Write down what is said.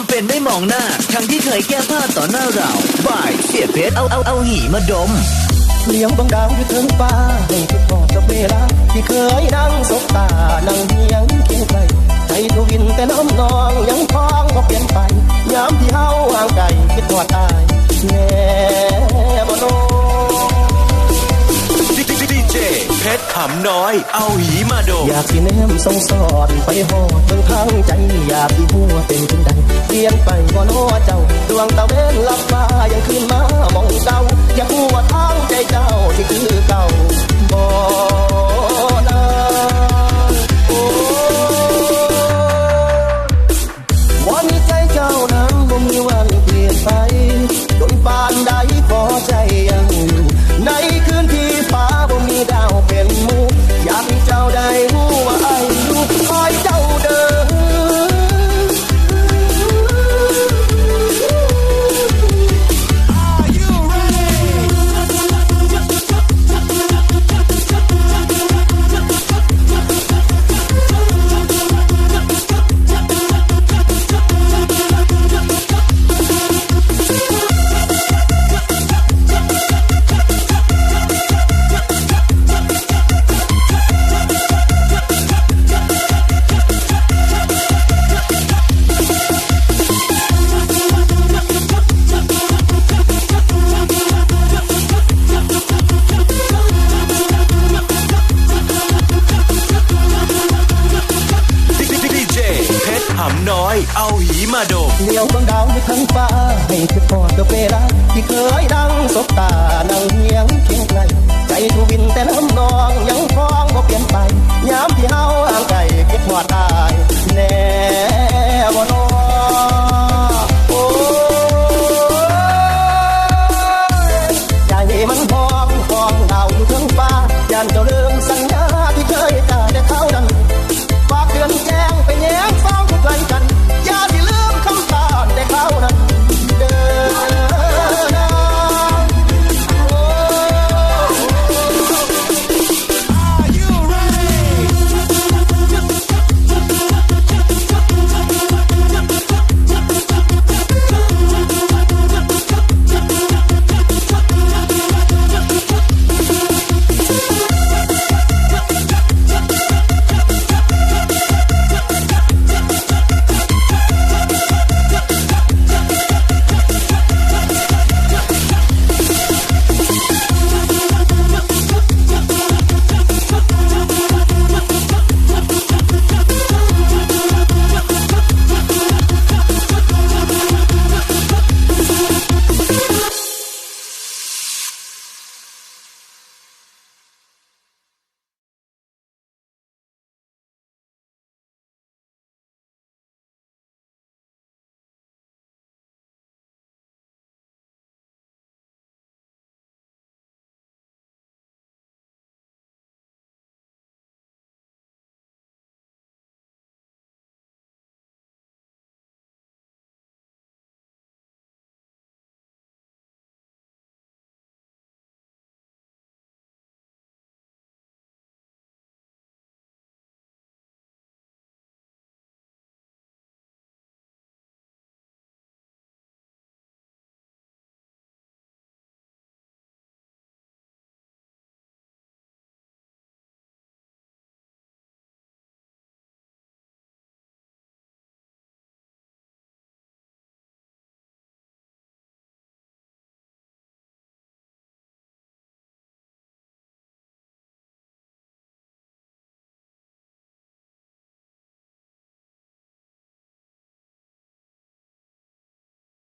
ำเป็นไม่มองหน้า ทั้งที่เคยแก้ผ้าต่อหน้าเราบ่ายเสียเพชรเอาเอาเอาหีมาดมเลี้ยงดวงดาวอยู่ถึงฟ้าให้คิดทอดกับเวลา ที่เคยนั่งสบตา นั่งเฮียงเคียงไกลใจทวินแต่น้ำนองยังคล้องบ่เปลี่ยนไปยามที่เฮาห่างไกลคิดทอดอายแน่บ่โนดีเจเพชรขำน้อย เอาหีมาดมอยากสิแนมส่งสอนไปหอดเบิ่งทางใจอยากสิหัวเป็นจังใดเปลี่ยนไปบ่โนเจ้า ดวงตะเวนลับฟ้ายังคืนมามองเก่าอย่ากหัวทางใจเจ้าที่คือเก่าบ่นะโอ้วันนี้ใจเจ้านั้นบ่มีวันเปลี่ยนไป โดนปานใดขอใจยังอยู่ในคืนที่ฟ้าบ่มีดาวเป็นมูอยากให้เจ้าได้รู้ว่าำน้อย เอาหีมาดมเลี้ยวดวงดาวอทั้งฟ้า ให้คือพอดเวลาที่เคยดังสบตานังเงียงเคียงไกลใจทวินแต่น้ำนองยังฟ้องบ่เปลี่ยนไปยามที่เฮาห่างไกลเก็บหอดตายแน่บ่นอโอ้ใจมันพองพองดาวทั้งฟ้ายานเจ้าเรื่องสัญญาที่เคยตาแต่เท่านั้นฝากเดือนแจ้งไปแย้งฟัง quay cành